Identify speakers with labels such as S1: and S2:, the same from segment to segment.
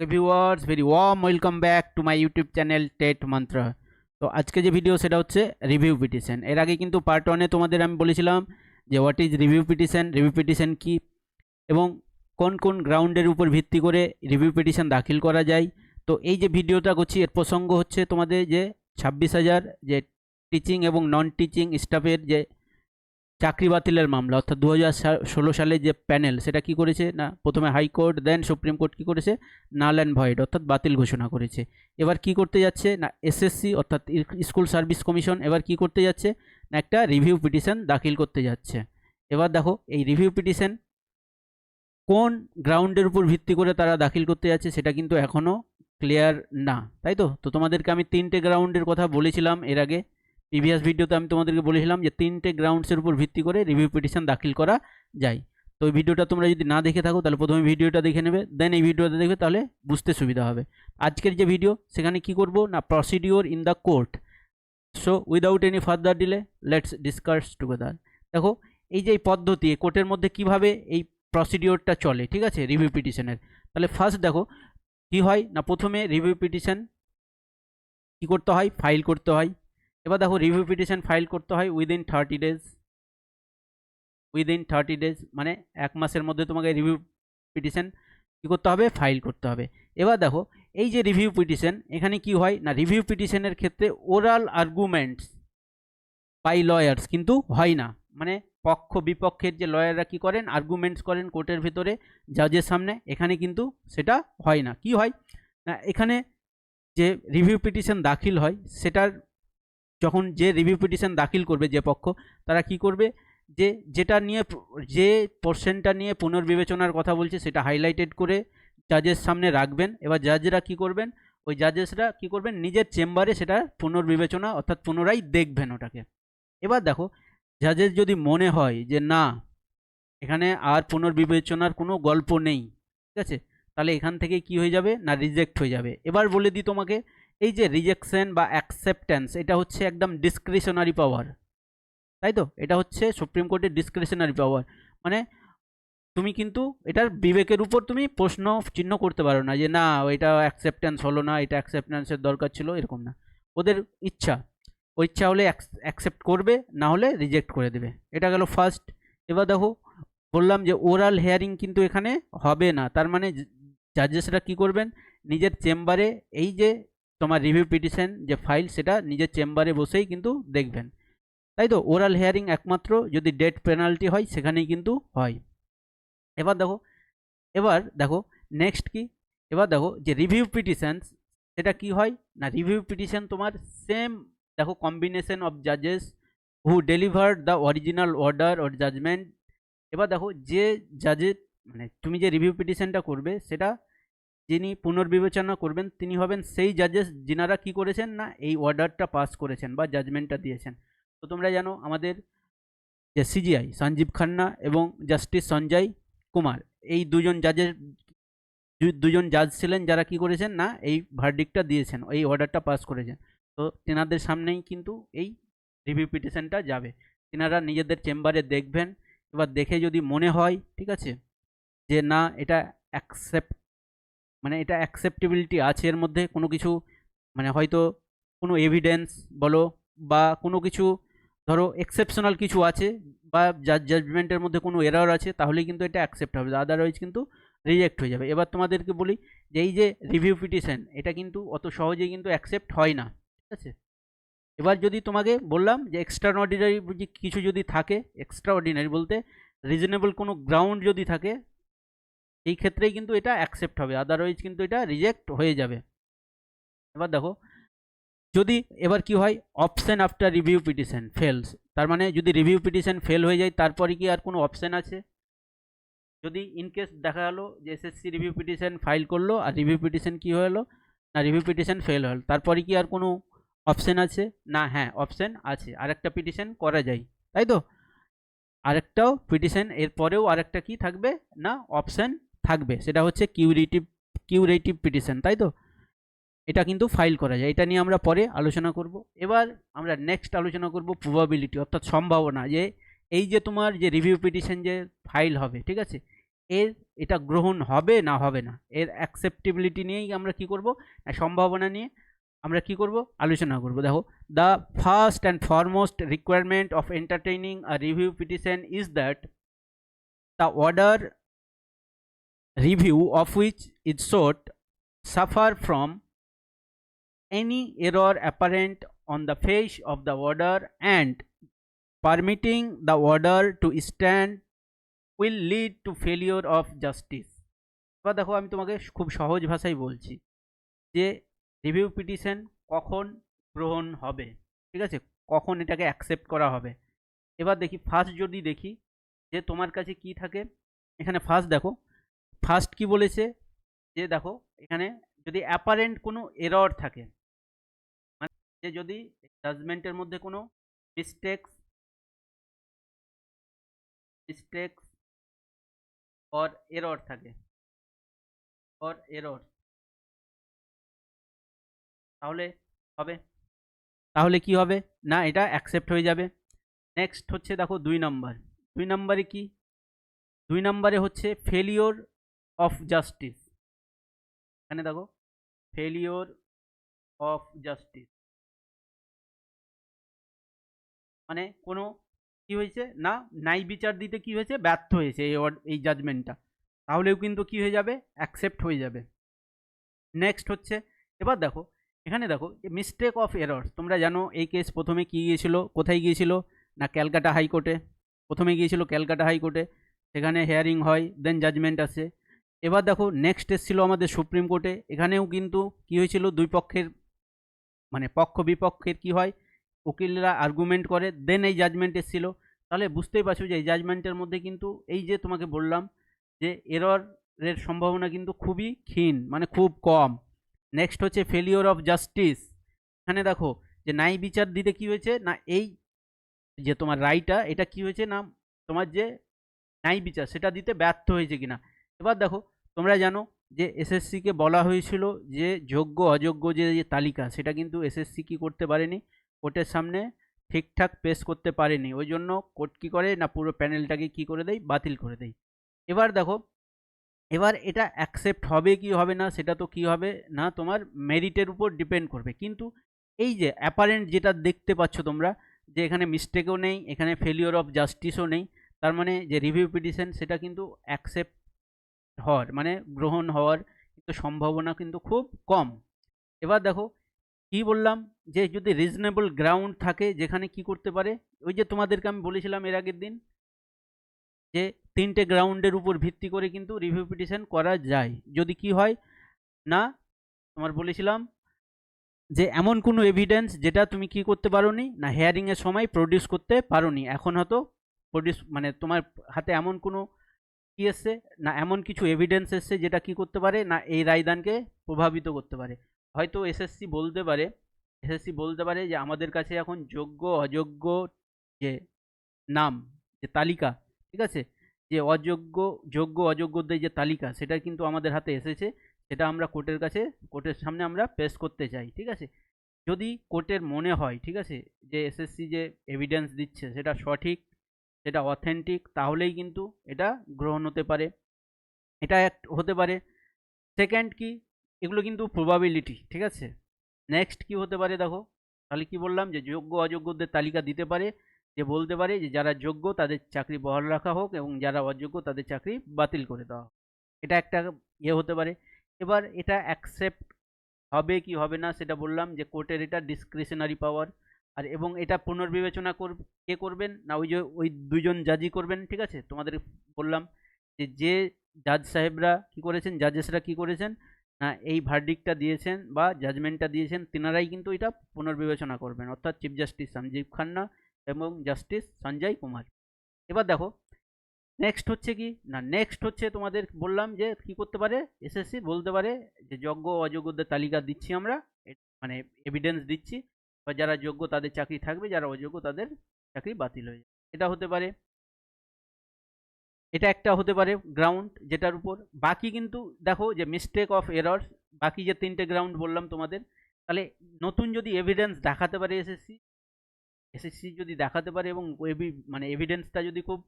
S1: Viewers very warm welcome back to my YouTube channel TET Mantra তো আজকে যে video সেটা হচ্ছে রিভিউ পিটিশন এর আগে কিন্তু পার্ট ওয়ানে তোমাদের আমি বলেছিলাম যে what is review petition review petition কি এবং কোন কোন গ্রাউন্ডের উপর ভিত্তি করে রিভিউ পিটিশন দাখিল করা যায়। তো এই যে ভিডিওটা করছি, এর প্রসঙ্গ হচ্ছে তোমাদের যে ছাব্বিশ হাজার যে টিচিং এবং নন টিচিং স্টাফের যে চাকরি বাতিলের মামলা, অর্থাৎ দু হাজার ষোলো সালে যে প্যানেল, সেটা কি করেছে? না, প্রথমে হাইকোর্ট, দেন সুপ্রিম কোর্ট কি করেছে? নাল অ্যান্ড ভয়েড, অর্থাৎ বাতিল ঘোষণা করেছে। এবার কি করতে যাচ্ছে? না, এসএসসি, অর্থাৎ স্কুল সার্ভিস কমিশন, এবার কি করতে যাচ্ছে? না, একটা রিভিউ পিটিশন দাখিল করতে যাচ্ছে। এবার দেখো, এই রিভিউ পিটিশন কোন গ্রাউন্ডের উপর ভিত্তি করে তারা দাখিল করতে যাচ্ছে, সেটা কিন্তু এখনও ক্লিয়ার না, তাই তো? তো তোমাদেরকে আমি তিনটে গ্রাউন্ডের কথা বলেছিলাম এর আগে। প্রিভিয়াস ভিডিওতে আমি তোমাদেরকে বলেছিলাম যে তিনটে গ্রাউন্ডসের উপর ভিত্তি করে রিভিউ পিটিশন দাখিল করা যায়। তো ওই ভিডিওটা তোমরা যদি না দেখে থাকো, তাহলে প্রথমে ভিডিওটা দেখে নেবে দেন এই ভিডিওটা দেখবে, তাহলে বুঝতে সুবিধা হবে। আজকের যে ভিডিও সেখানে কি করব? না procedure in the court so without any further delay let's discuss together দেখো, এই যে এই পদ্ধতি কোর্টের মধ্যে কীভাবে এই প্রসিডিওরটা চলে, ঠিক আছে? রিভিউ পিটিশনের তাহলে ফার্স্ট দেখো, কি হয়? না, প্রথমে রিভিউ পিটিশন কি করতে হয়? ফাইল করতে হয়। এবার দেখো রিভিউ পিটিশন ফাইল করতে হয় within thirty days within thirty days মানে এক মাসের মধ্যে তোমাকে রিভিউ পিটিশন কী করতে হবে? ফাইল করতে হবে। এবার দেখো এই যে রিভিউ পিটিশন এখানে কি হয়? না রিভিউ পিটিশনের ক্ষেত্রে ওরাল আর্গুমেন্টস বাই লয়ার্স কিন্তু হয় না। মানে পক্ষ বিপক্ষের যে লয়াররা কি করেন? আর্গুমেন্টস করেন কোর্টের ভিতরে জাজের সামনে, এখানে কিন্তু সেটা হয় না। কি হয়? না, এখানে যে রিভিউ পিটিশন দাখিল হয়, সেটার যখন যে রিভিউ পিটিশন দাখিল করবে যে পক্ষ, তারা কি করবে? যে যেটা নিয়ে যে পোর্শনটা নিয়ে পুনর্বিবেচনার কথা বলছে সেটা হাইলাইটেড করে জাজের সামনে রাখবেন। এবার জাজেরা কি করবেন? ওই জাজেসরা কি করবেন? নিজের চেম্বারে সেটা পুনর্বিবেচনা অর্থাৎ পুনরায় দেখবেন ওটাকে। এবার দেখো জাজের যদি মনে হয় যে না, এখানে আর পুনর্বিবেচনার কোনো গল্প নেই, ঠিক আছে? তাহলে এখান থেকে কি হয়ে যাবে? না রিজেক্ট হয়ে যাবে। এবার বলে দিই তোমাকে এই যে রিজেকশন বা অ্যাকসেপ্টেন্স এটা হচ্ছে একদম ডিসক্রিশনারি পাওয়ার তাই তো? এটা হচ্ছে সুপ্রিম কোর্টের ডিসক্রিশনারি পাওয়ার মানে তুমি কিন্তু এটার বিবেকের উপর তুমি প্রশ্ন চিহ্ন করতে পারো না যে না, এটা অ্যাকসেপ্টেন্স হলো না, এটা অ্যাকসেপ্টেন্সের দরকার ছিল, এরকম না। ওদের ইচ্ছা ও ইচ্ছা হলে অ্যাকসেপ্ট করবে, না হলে রিজেক্ট করে দেবে। এটা গেল ফার্স্ট এবার দেখো, বললাম যে ওরাল হেয়ারিং কিন্তু এখানে হবে না, তার মানে জাজেসরা কি করবেন? নিজের চেম্বারে এই যে তোমার রিভিউ পিটিশন যে ফাইল সেটা নিজের চেম্বারে বসেই কিন্তু দেখবেন। তাই তো? ওরাল হেয়ারিং একমাত্র যদি ডেট পেনাল্টি হয়, সেখানেই কিন্তু হয়। এবার দেখো এবার দেখো নেক্সট কি? এবার দেখো যে রিভিউ পিটিশনস সেটা কি হয়? না রিভিউ পিটিশন তোমার সেম দেখো combination of জাজেস who delivered the original order or judgement এবার দেখো, যে জাজের মানে তুমি যে রিভিউ পিটিশনটা করবে, সেটা যিনি পুনর্বিবেচনা করবেন, তিনি হবেন সেই জাজেস যিনারা কি করেছেন না এই অর্ডারটা পাস করেছেন বা জাজমেন্টটা দিয়েছেন। তো তোমরা জানো আমাদের যে সিজিআই সঞ্জীব খান্না এবং জাস্টিস সঞ্জয় কুমার, এই দুজন জাজের দুজন জাজ ছিলেন যারা কি করেছেন না এই ভার্ডিকটা দিয়েছেন, এই অর্ডারটা পাস করেছেন। তো তেনাদের সামনেই কিন্তু এই রিভিউ পিটিশনটা যাবে। তেনারা নিজেদের চেম্বারে দেখবেন, এবার দেখে যদি মনে হয়, ঠিক আছে, যে না, এটা অ্যাকসেপ্ট মানে এটা অ্যাকসেপ্টেবিলিটি আছে এর মধ্যে কোনো কিছু মানে হয়তো কোনো এভিডেন্স বলো বা কোনো কিছু, ধরো এক্সেপশনাল কিছু আছে বা জাজ জাজমেন্টের মধ্যে কোনো এরর আছে, তাহলেই কিন্তু এটা অ্যাকসেপ্ট হবে। আদারওয়াইজ কিন্তু রিজেক্ট হয়ে যাবে। এবার তোমাদেরকে বলি যে এই যে রিভিউ পিটিশন এটা কিন্তু অত সহজেই কিন্তু অ্যাকসেপ্ট হয় না, ঠিক আছে? এবার যদি তোমাকে বললাম যে এক্সট্রা অর্ডিনারি কিছু যদি থাকে এক্সট্রা অর্ডিনারি বলতে রিজনেবল কোনো গ্রাউন্ড যদি থাকে এই ক্ষেত্রেই কিন্তু এটা অ্যাকসেপ্ট হবে আদারওয়াইজ কিন্তু এটা রিজেক্ট হয়ে যাবে। এবার দেখো, যদি এবার কি হয় option after review petition fails তার মানে যদি রিভিউ পিটিশন ফেল হয়ে যায়, তারপরে কি আর কোনো অপশান আছে? যদি ইনকেস দেখা গেলো যে এসএসসি রিভিউ পিটিশন ফাইল করল, আর রিভিউ পিটিশন কি হলো না রিভিউ পিটিশন ফেল হল তারপরে কি আর কোনো অপশান আছে? না হ্যাঁ অপশান আছে, আরেকটা পিটিশন করা যায়, তাই তো? আরেকটাও পিটিশন এরপরেও আরেকটা কি থাকবে? না অপশান থাকবে, সেটা হচ্ছে কিউরেটিভ কিউরেটিভ পিটিশন তাই তো? এটা কিন্তু ফাইল করা যায়, এটা নিয়ে আমরা পরে আলোচনা করব। এবার আমরা নেক্সট আলোচনা করব প্রবাবিলিটি অর্থাৎ সম্ভাবনা, যে এই যে তোমার যে রিভিউ পিটিশন যে ফাইল হবে, ঠিক আছে? এর এটা গ্রহণ হবে না হবে না, এর অ্যাকসেপ্টেবিলিটি নিয়েই আমরা কি করব? সম্ভাবনা নিয়ে আমরা কি করব? আলোচনা করব। দেখো the first and foremost requirement of entertaining a review petition is that the order review of which is sought suffer from any error apparent on the face of the order and permitting the order to stand will lead to failure of justice. এবার দেখো আমি তোমাকে খুব সহজ ভাষায় বলছি যে review petition কখন গ্রহণ হবে, ঠিক আছে? কখন এটাকে অ্যাকসেপ্ট করা হবে? এবার দেখি ফার্স্ট যদি দেখি যে তোমার কাছে কি থাকে, এখানে ফার্স্ট দেখো ফার্স্ট কি বলেছে? যে দেখো, এখানে যদি অ্যাপারেন্ট কোনো এরর থাকে মানে যে যদি জাজমেন্টের মধ্যে কোনো মিস্টেক্স মিস্টেক্স অর এরর থাকে অর এরর তাহলে হবে। তাহলে কি হবে? না, এটা অ্যাকসেপ্ট হয়ে যাবে। নেক্সট হচ্ছে দেখো দুই নম্বর দুই নম্বরে কি? দুই নাম্বারে হচ্ছে ফেলিওর অফ জাস্টিস এখানে দেখো ফেলিওর অফ জাস্টিস মানে কোনো কি হয়েছে? না, ন্যায় বিচার দিতে কি হয়েছে? ব্যর্থ হয়েছে এই এই জাজমেন্টটা তাহলেও কিন্তু কি হয়ে যাবে? অ্যাকসেপ্ট হয়ে যাবে। নেক্সট হচ্ছে, এবার দেখো, এখানে দেখো, যে মিস্টেক অফ এরর্স তোমরা জানো এই কেস প্রথমে কি গিয়েছিল? কোথায় গিয়েছিল? না ক্যালকাটা হাইকোর্টে? প্রথমে গিয়েছিল ক্যালকাটা হাইকোর্টে। সেখানে হেয়ারিং হয় দেন জাজমেন্ট আসে। এবার দেখো নেক্সট এসেছিল আমাদের সুপ্রিম কোর্টে। এখানেও কিন্তু কি হয়েছিল? দুই পক্ষের মানে পক্ষ বিপক্ষের কি হয়? উকিলরা আর্গুমেন্ট করে দেন এই জাজমেন্ট এসেছিল। তাহলে বুঝতেই পারছ যে এই জাজমেন্টের মধ্যে কিন্তু এই যে তোমাকে বললাম যে এররের সম্ভাবনা কিন্তু খুবই ক্ষীণ মানে খুব কম। নেক্সট হচ্ছে ফেলিওর অফ জাস্টিস এখানে দেখো যে ন্যায় বিচার দিতে কি হয়েছে? না, এই যে তোমার রায়টা, এটা কি হয়েছে? না, তোমার যে ন্যায় বিচার, সেটা দিতে ব্যর্থ হয়েছে কিনা। এবার দেখো তোমরা জানো যে এসএসসিকে বলা হয়েছিল যে যোগ্য, অযোগ্য যে তালিকা, সেটা কিন্তু এসএসসি কি করতে পারেনি? কোর্টের সামনে ঠিকঠাক পেশ করতে পারেনি। ওই জন্য কোর্ট কী করে না পুরো প্যানেলটাকে কি করে দেয়? বাতিল করে দেয়। এবার দেখো, এবার এটা অ্যাকসেপ্ট হবে কি হবে না, সেটা তো কি হবে না, তোমার মেরিটের উপর ডিপেন্ড করবে। কিন্তু এই যে অ্যাপারেন্ট যেটা দেখতে পাচ্ছ তোমরা, যে এখানে মিস্টেকও নেই, এখানে ফেলিওর অফ জাস্টিসও নেই, তার মানে যে রিভিউ পিটিশন সেটা কিন্তু অ্যাকসেপ্ট হওয়ার মানে গ্রহণ হওয়ার কিন্তু সম্ভাবনা কিন্তু খুব কম। এবার দেখো, কি বললাম? যে যদি রিজনেবল গ্রাউন্ড থাকে, যেখানে কি করতে পারে? ওই যে তোমাদেরকে আমি বলেছিলাম এর আগের দিন, যে তিনটে গ্রাউন্ডের উপর ভিত্তি করে কিন্তু রিভিউ পিটিশন করা যায়। যদি কি হয়? না, তোমার বলেছিলাম যে এমন কোনো এভিডেন্স যেটা তুমি কি করতে পারোনি? না হেয়ারিংয়ের সময় প্রডিউস করতে পারোনি। এখন হয়তো প্রডিউস মানে তোমার হাতে এমন কোনো কি এসছে না এমন কিছু এভিডেন্স এসছে যেটা কি করতে পারে, না এই রায়দানকে প্রভাবিত করতে পারে। হয়তো এসএসসি বলতে পারে, এসএসসি বলতে পারে যে আমাদের কাছে এখন যোগ্য, অযোগ্য যে নাম, যে তালিকা, ঠিক আছে? যে অযোগ্য, যোগ্য, অযোগ্যদের যে তালিকা, সেটা কিন্তু আমাদের হাতে এসেছে, সেটা আমরা কোর্টের কাছে, কোর্টের সামনে আমরা পেশ করতে চাই, ঠিক আছে? যদি কোর্টের মনে হয়, ঠিক আছে? যে এসএসসি যে এভিডেন্স দিচ্ছে, সেটা সঠিক সেটা অথেন্টিক তাহলেই কিন্তু এটা গ্রহণ হতে পারে। এটা এক হতে পারে। সেকেন্ড কি? এগুলো কিন্তু প্রবাবিলিটি ঠিক আছে? নেক্সট কি হতে পারে দেখো? তাহলে কি বললাম? যে যোগ্য, অযোগ্যদের তালিকা দিতে পারে, যে বলতে পারে যে যারা যোগ্য তাদের চাকরি বহাল রাখা হোক এবং যারা অযোগ্য তাদের চাকরি বাতিল করে দেওয়া হোক। এটা একটা ইয়ে হতে পারে। এবার এটা অ্যাকসেপ্ট হবে কি হবে না সেটা বললাম যে কোর্টের এটা ডিসক্রিশনারি পাওয়ার আর এবং এটা পুনর্বিবেচনা কর, কে করবেন? না ওই যে, ওই দুজন জাজই করবেন, ঠিক আছে? তোমাদের বললাম যে যে জাজ সাহেবরা কি করেছেন জাজেসরা কি করেছেন, না এই ভার্ডিকটা দিয়েছেন বা জাজমেন্টটা দিয়েছেন, তেনারাই কিন্তু এটা পুনর্বিবেচনা করবেন। অর্থাৎ চিফ জাস্টিস সঞ্জীব খান্না এবং জাস্টিস সঞ্জয় কুমার। এবার দেখো নেক্সট হচ্ছে কি? না নেক্সট হচ্ছে তোমাদের বললাম যে, কি করতে পারে? এসএসসি বলতে পারে যে যোগ্য অযোগ্যদের তালিকা দিচ্ছি আমরা মানে এভিডেন্স দিচ্ছি। বা যারা যোগ্য তাদের চাকরি থাকবে, যারা অযোগ্য তাদের চাকরি বাতিল হয়ে যাবে। এটা হতে পারে, এটা একটা হতে পারে গ্রাউন্ড যেটার উপর। বাকি কিন্তু দেখো যে মিস্টেক অফ এরর্স বাকি যে তিনটে গ্রাউন্ড বললাম তোমাদের, তাহলে নতুন যদি এভিডেন্স দেখাতে পারে এসএসসি এসএসসি যদি দেখাতে পারে এবং মানে এভিডেন্সটা যদি খুব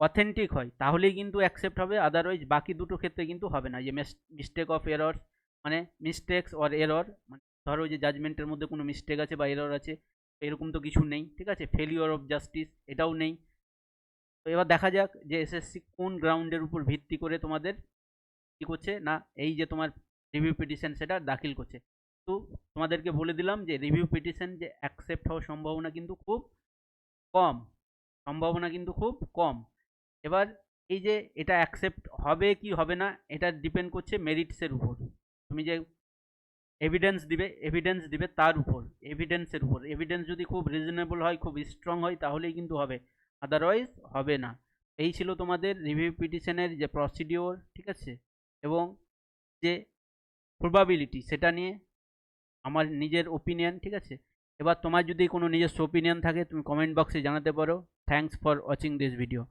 S1: অথেন্টিক হয়, তাহলেই কিন্তু অ্যাকসেপ্ট হবে আদারওয়াইজ বাকি দুটো ক্ষেত্রে কিন্তু হবে না। যে মিস্টেক অফ এরর মানে মিস্টেক্স অর এরর মানে ধরো যে জাজমেন্টের মধ্যে কোনো মিস্টেক আছে বা এরর আছে, এরকম তো কিছু নেই, ঠিক আছে? ফেলিওর অফ জাস্টিস এটাও নেই। তো এবার দেখা যাক যে এসএসসি কোন গ্রাউন্ডের উপর ভিত্তি করে তোমাদের কী করছে না এই যে তোমার রিভিউ পিটিশন সেটা দাখিল করছে। তো তোমাদেরকে বলে দিলাম যে রিভিউ পিটিশন যে অ্যাকসেপ্ট হওয়ার সম্ভাবনা কিন্তু খুব কম, সম্ভাবনা কিন্তু খুব কম। এবার এই যে এটা অ্যাকসেপ্ট হবে কি হবে না, এটা ডিপেন্ড করছে মেরিটসের উপর। তুমি যে এভিডেন্স দিবে এভিডেন্স দিবে তার উপর এভিডেন্সের উপর। এভিডেন্স যদি খুব রিজনেবল হয়, খুব স্ট্রং হয়, তাহলেই কিন্তু হবে। আদারওয়াইজ হবে না। এই ছিল তোমাদের রিভিউ পিটিশনের যে প্রসিডিওর ঠিক আছে? এবং যে প্রবাবিলিটি সেটা নিয়ে আমার নিজের ওপিনিয়ন ঠিক আছে? এবার তোমার যদি কোনো নিজস্ব ওপিনিয়ন থাকে, তুমি কমেন্ট বক্সে জানাতে পারো। Thanks for watching this video